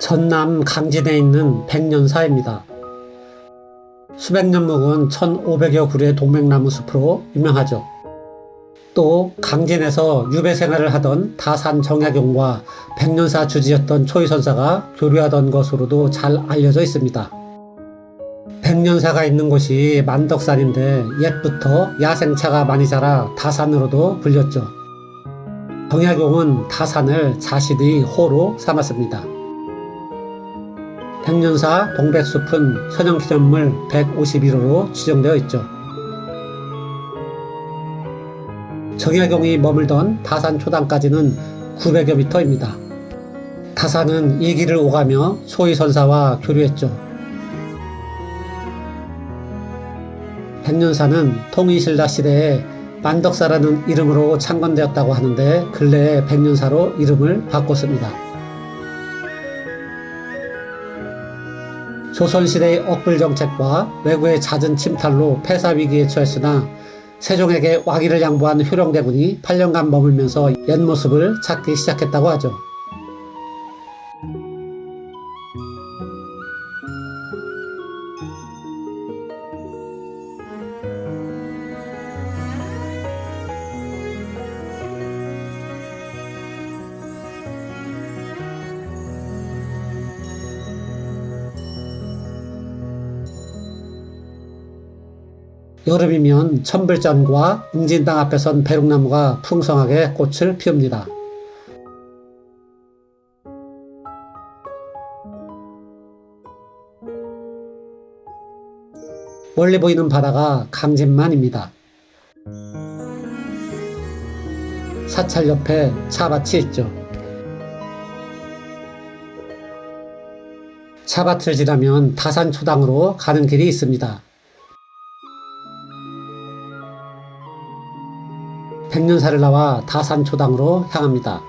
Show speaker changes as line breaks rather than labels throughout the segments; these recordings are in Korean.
전남 강진에 있는 백년사입니다. 수백 년 묵은 1500여 그루의 동백나무 숲으로 유명하죠. 또 강진에서 유배 생활을 하던 다산 정약용과 백년사 주지였던 초이선사가 교류하던 것으로도 잘 알려져 있습니다. 백년사가 있는 곳이 만덕산인데 옛부터 야생차가 많이 자라 다산으로도 불렸죠. 정약용은 다산을 자신의 호로 삼았습니다. 백년사 동백숲은 천연기념물 151호로 지정되어 있죠. 정약용이 머물던 다산 초당까지는 900여 미터입니다. 다산은 이 길을 오가며 소위 선사와 교류했죠. 백년사는 통일신라 시대에 만덕사라는 이름으로 창건되었다고 하는데 근래에 백년사로 이름을 바꿨습니다. 조선시대의 억불 정책과 외구의 잦은 침탈로 폐사 위기에 처했으나 세종에게 와기를 양보한 효령대군이 8년간 머물면서 옛 모습을 찾기 시작했다고 하죠. 여름이면 천불전과 웅진당 앞에선 배롱나무가 풍성하게 꽃을 피웁니다. 멀리 보이는 바다가 강진만입니다. 사찰 옆에 차밭이 있죠. 차밭을 지나면 다산초당으로 가는 길이 있습니다. 백년사를 나와 다산초당으로 향합니다.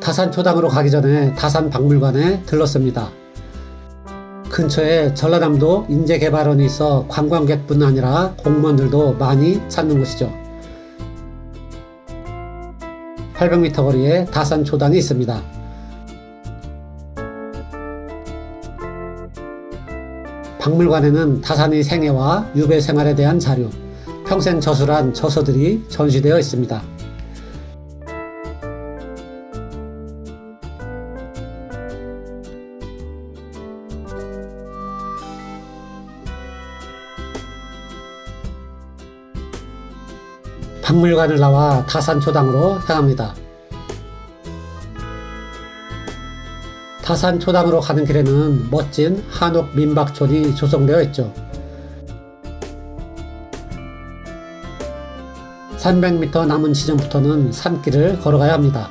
다산초당으로 가기 전에 다산박물관에 들렀습니다. 근처에 전라남도 인재개발원이 있어 관광객뿐 아니라 공무원들도 많이 찾는 곳이죠. 800m 거리에 다산초당이 있습니다. 박물관에는 다산의 생애와 유배 생활에 대한 자료, 평생 저술한 저서들이 전시되어 있습니다. 박물관을 나와 다산초당으로 향합니다. 다산초당으로 가는 길에는 멋진 한옥 민박촌이 조성되어 있죠. 300m 남은 지점부터는 산길을 걸어가야 합니다.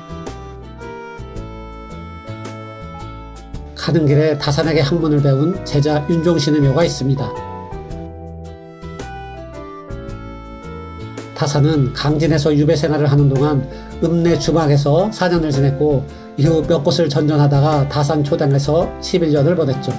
가는 길에 다산에게 학문을 배운 제자 윤종신의 묘가 있습니다. 다산은 강진에서 유배 생활을 하는 동안 읍내 주막에서 4년을 지냈고 이후 몇 곳을 전전하다가 다산 초당에서 11년을 보냈죠.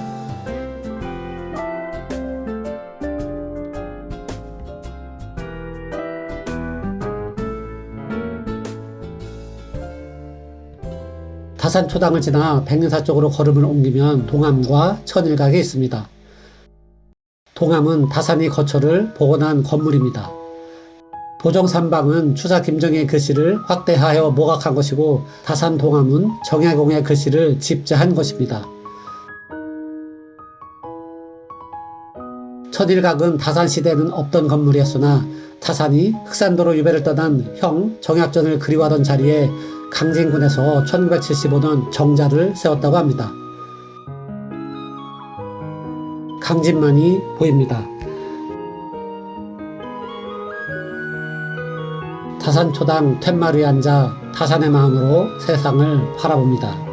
다산 초당을 지나 백년사 쪽으로 걸음을 옮기면 동암과 천일각이 있습니다. 동암은 다산이 거처를 복원한 건물입니다. 도정삼방은 추사 김정희의 글씨를 확대하여 모각한 것이고 다산 동암은 정약용의 글씨를 집자한 것입니다. 천일각은 다산 시대에는 없던 건물이었으나 다산이 흑산도로 유배를 떠난 형 정약전을 그리워하던 자리에 강진군에서 1975년 정자를 세웠다고 합니다. 강진만이 보입니다. 다산초당 툇마루에 앉아 다산의 마음으로 세상을 바라봅니다.